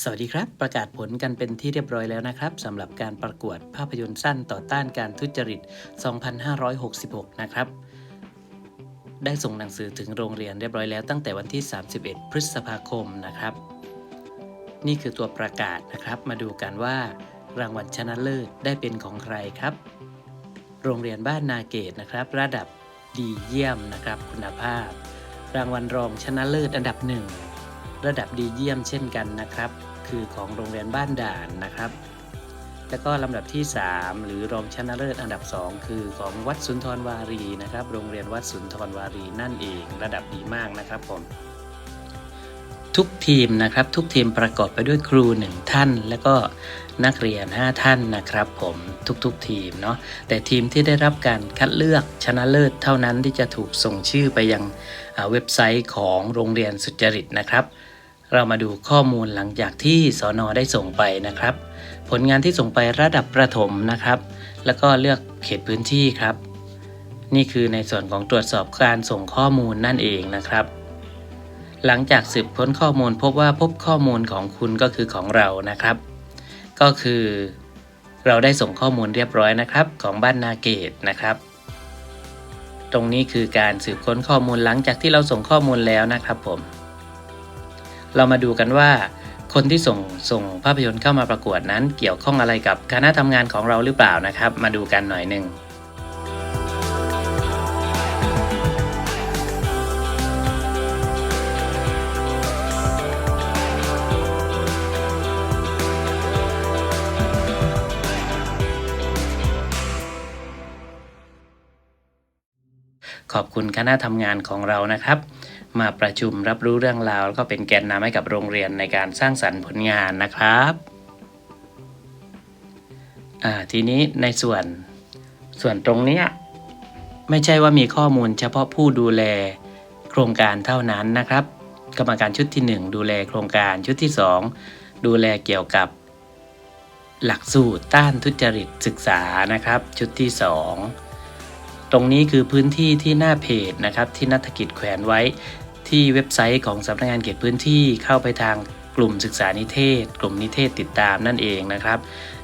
สวัสดีครับ ประกาศผลกันเป็นที่เรียบร้อยแล้วนะครับสำหรับการประกวดภาพยนตร์สั้นต่อต้านการทุจริต 2566 นะครับ ได้ส่งหนังสือถึงโรงเรียนเรียบร้อยแล้วตั้งแต่วันที่ 31 พฤษภาคมนะครับ นี่คือตัวประกาศนะครับ มาดูกันว่า รางวัลชนะเลิศได้เป็นของใครครับ โรงเรียนบ้านนาเกตนะครับ ระดับดีเยี่ยมนะครับคุณภาพ รางวัลรองชนะเลิศอันดับหนึ่ง ระดับดีเยี่ยมเช่นกันนะครับ คือของโรงเรียนบ้านด่านนะครับ แล้วก็ลำดับที่ 3 หรือรองชนะเลิศอันดับ 2 คือของวัดสุนทรวารีนะครับ โรงเรียนวัดสุนทรวารีนั่นเองระดับดีมากนะครับผมทุกทีมนะครับทุกทีมประกอบไปด้วยครู 1 ท่าน แล้วก็นักเรียน 5 ท่านนะครับ ผมทุกๆทีมเนาะแต่ทีมที่ได้รับการคัดเลือกชนะเลิศเท่านั้นที่จะถูกส่งชื่อไปยังเว็บไซต์ของโรงเรียนสุจริตนะครับ เรามาดูข้อมูลหลังจากที่สอนอได้ส่งไปนะครับ ผลงานที่ส่งไประดับประถมนะครับ แล้วก็เลือกเขตพื้นที่ครับ นี่คือในส่วนของตรวจสอบการส่งข้อมูลนั่นเองนะครับ หลังจากสืบค้นข้อมูลพบว่าพบข้อมูลของคุณก็คือของเรานะครับ ก็คือ เราได้ส่งข้อมูลเรียบร้อยนะครับ ของบ้านนาเกตนะครับตรงนี้คือการสืบค้นข้อมูลหลังจากที่เราส่งข้อมูลแล้วนะครับผม เรามาดูกันว่า คนที่ส่งส่งภาพยนตร์เข้ามาประกวดนั้น เกี่ยวข้องอะไรกับคณะทำงานของเราหรือเปล่านะครับ มาดูกันหน่อยหนึ่ง ขอบคุณคณะทำงานของเรานะครับ มาประชุมรับรู้เรื่องราวแล้วก็เป็นแกนนำให้กับโรงเรียนในการสร้างสรรค์ผลงานนะครับอ่าทีนี้ในส่วนส่วนตรงนี้ไม่ใช่ว่ามีข้อมูลเฉพาะผู้ดูแลโครงการเท่านั้นนะครับ กรรมการชุดที่ 1 ดูแลโครงการชุดที่ 2 ดูแลเกี่ยวกับ หลักสูตรต้านทุจริตศึกษานะครับ ชุดที่ 2 ตรงนี้คือพื้นที่ที่หน้าเพจนะครับที่นัฐกิจแขวนไว้ ที่เว็บไซต์ของสำนักงานเขตพื้นที่เข้าไปทางกลุ่มศึกษานิเทศ กลุ่มนิเทศติดตามนั่นเองนะครับ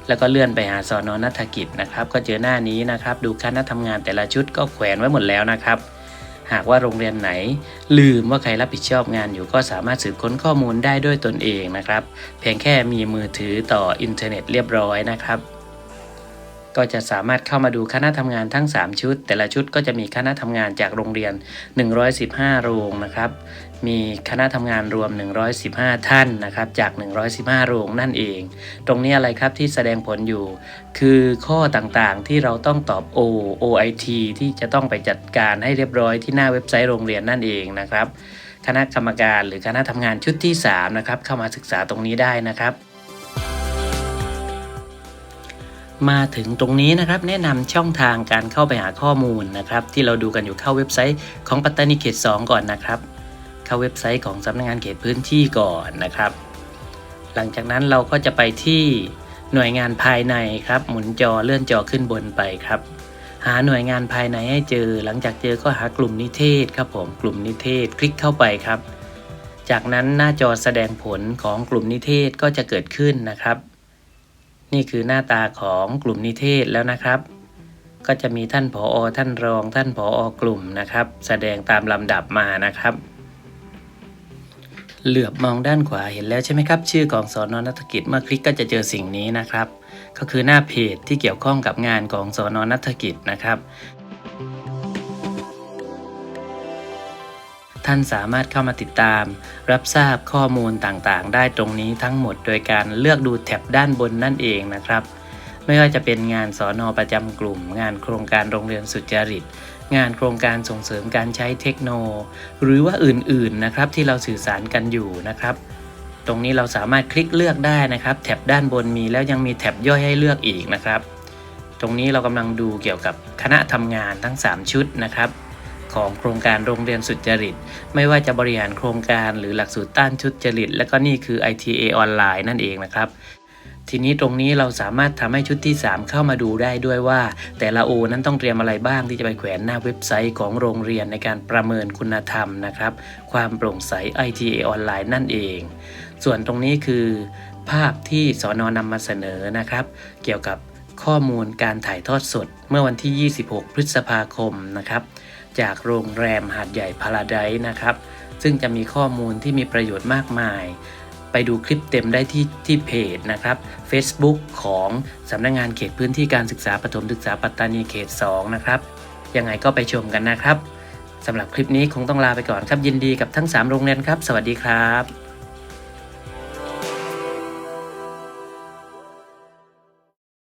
แล้วก็เลื่อนไปหาสอนอนัฐกิจนะครับ ก็เจอหน้านี้นะครับ ดูคณะทำงานแต่ละชุดก็แขวนไว้หมดแล้วนะครับ หากว่าโรงเรียนไหน ลืมว่าใครรับผิดชอบงานอยู่ก็สามารถสืบค้นข้อมูลได้ด้วยตนเองนะครับ เพียงแค่มีมือถือต่ออินเทอร์เน็ตเรียบร้อยนะครับ ก็จะสามารถเข้ามาดูคณะทำงานทั้ง 3 ชุด แต่ละชุดก็จะมีคณะทำงานจากโรงเรียน 115 โรงนะครับมีคณะทำงานรวม 115 ท่านนะครับ จาก 115 โรงนั่นเอง ตรงนี้อะไรครับที่แสดงผลอยู่ คือข้อต่างๆที่เราต้องตอบ O OIT ที่จะต้องไปจัดการให้เรียบร้อยที่หน้าเว็บไซต์โรงเรียนนั่นเองนะครับ คณะกรรมการหรือคณะทำงานชุดที่ 3 นะครับ เข้ามาศึกษาตรงนี้ได้นะครับ มาถึงตรงนี้นะครับแนะนำช่องทางการเข้าไปหาข้อมูลนะครับ ที่เราดูกันอยู่เข้าเว็บไซต์ของปัตตานีเขต 2 ก่อนนะครับ เข้าเว็บไซต์ของสำนักงานเขตพื้นที่ก่อนนะครับ หลังจากนั้นเราก็จะไปที่หน่วยงานภายในครับ หมุนจอเลื่อนจอขึ้นบนไปครับ หาหน่วยงานภายในให้เจอ หลังจากเจอก็หากลุ่มนิเทศครับผมกลุ่มนิเทศคลิกเข้าไปครับ จากนั้นหน้าจอแสดงผลของกลุ่มนิเทศก็จะเกิดขึ้นนะครับ นี่คือหน้าตาของกลุ่มนิเทศแล้วนะครับ ก็จะมีท่านผออท่านรอง ท่านผออกลุ่มนะครับ แสดงตามลำดับมานะครับ เหลือบมองด้านขวาเห็นแล้วใช่ไหมครับ ชื่อของสอนอนัฐกิจเมื่อคลิกก็จะเจอสิ่งนี้นะครับ ก็คือหน้าเพจที่เกี่ยวข้องกับงานของสอนอนัฐกิจนะครับ ท่านสามารถเข้ามาติดตาม รับทราบข้อมูลต่างๆ ได้ตรงนี้ทั้งหมดโดยการเลือกดูแท็บด้านบนนั่นเองนะครับ ไม่ว่าจะเป็นงานสอนอประจำกลุ่ม งานโครงการโรงเรียนสุจริต งานโครงการส่งเสริมการใช้เทคโนโลยีหรือว่าอื่นๆนะครับที่เราสื่อสารกันอยู่นะครับ ตรงนี้เราสามารถคลิกเลือกได้นะครับ แท็บด้านบนมีแล้วยังมีแท็บย่อยให้เลือกอีกนะครับ ตรงนี้เรากำลังดูเกี่ยวกับคณะทำงานทั้ง 3 ชุดนะครับ ของโครงการโรงเรียนสุจริต ไม่ว่าจะบริหารโครงการหรือหลักสูตรต้านทุดจริต และก็นี่คือ ITA ออนไลน์นั่นเองนะครับทีนี้ตรงนี้เราสามารถทำให้ชุดที่ 3 เข้ามาดูได้ด้วยว่า แต่ละโอนั้นต้องเตรียมอะไรบ้างที่จะไปแขวนหน้าเว็บไซต์ของโรงเรียนในการประเมินคุณธรรมนะครับ ความโปร่งใส ITA ออนไลน์นั่นเอง ส่วนตรงนี้คือ ภาพที่สอนอนำมาเสนอนะครับ เกี่ยวกับข้อมูลการถ่ายทอดสดเมื่อวันที่ 26 พฤษภาคมนะครับ จากโรงแรมหาดใหญ่พาราไดซ์นะครับ ซึ่งจะมีข้อมูลที่มีประโยชน์มากมาย ไปดูคลิปเต็มได้ที่ที่เพจนะครับ Facebook ของสำนักงงานเขตพื้นที่การศึกษาปฐมศึกษาปัตตานีเขต 2 นะครับ ยังไงก็ไปชมกันนะครับสำหรับคลิปนี้คงต้องลาไปก่อนครับยินดีกับทั้ง 3 โรงเรียนครับ สวัสดีครับ